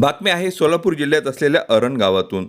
बातमी आहे सोलापूर जिल्ह्यात असलेल्या अरण गावातून.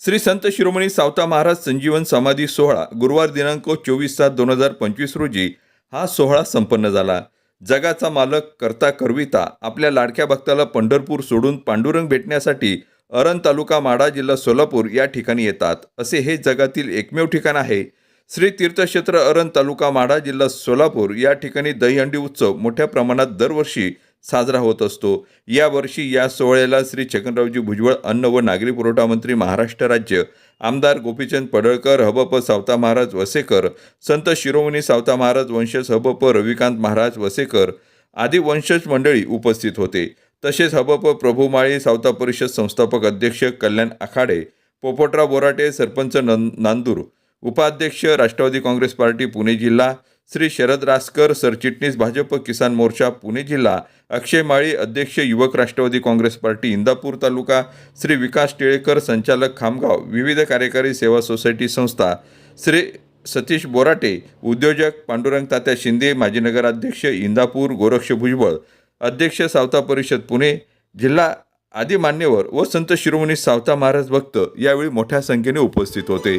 श्री संत शिरोमणी सावता महाराज संजीवन समाधी सोहळा गुरुवार दिनांक चोवीस सात दोन हजार पंचवीस रोजी हा सोहळा संपन्न झाला. जगाचा मालक करता करविता आपल्या लाडक्या भक्ताला पंढरपूर सोडून पांडुरंग भेटण्यासाठी अरण तालुका माडा जिल्हा सोलापूर या ठिकाणी येतात. असे हे जगातील एकमेव ठिकाण आहे. श्री तीर्थक्षेत्र अरण तालुका माडा जिल्हा सोलापूर या ठिकाणी दहीहंडी उत्सव मोठ्या प्रमाणात दरवर्षी साजरा होत असतो. यावर्षी या सोहळ्याला श्री छगनरावजी भुजबळ अन्न व नागरी पुरवठा मंत्री महाराष्ट्र राज्य आमदार गोपीचंद पडळकर हबप सावता महाराज वसेकर संत शिरोमणी सावता महाराज वंशज हबप रविकांत महाराज वसेकर आदी वंशज मंडळी उपस्थित होते. तसेच हबप प्रभुमाळी सावता परिषद संस्थापक अध्यक्ष कल्याण आखाडे पोपटराव बोराटे सरपंच नं नांदूर उपाध्यक्ष राष्ट्रवादी काँग्रेस पार्टी पुणे जिल्हा श्री शरद रासकर सरचिटणीस भाजप किसान मोर्चा पुणे जिल्हा अक्षय माळी अध्यक्ष युवक राष्ट्रवादी काँग्रेस पार्टी इंदापूर तालुका श्री विकास टिळेकर संचालक खामगाव विविध कार्यकारी सेवा सोसायटी संस्था श्री सतीश बोराटे उद्योजक पांडुरंग तात्या शिंदे माजी नगराध्यक्ष इंदापूर गोरक्ष भुजबळ अध्यक्ष सावता परिषद पुणे जिल्हा आदी मान्यवर व संत शिरोमणी सावता महाराज भक्त यावेळी मोठ्या संख्येने उपस्थित होते.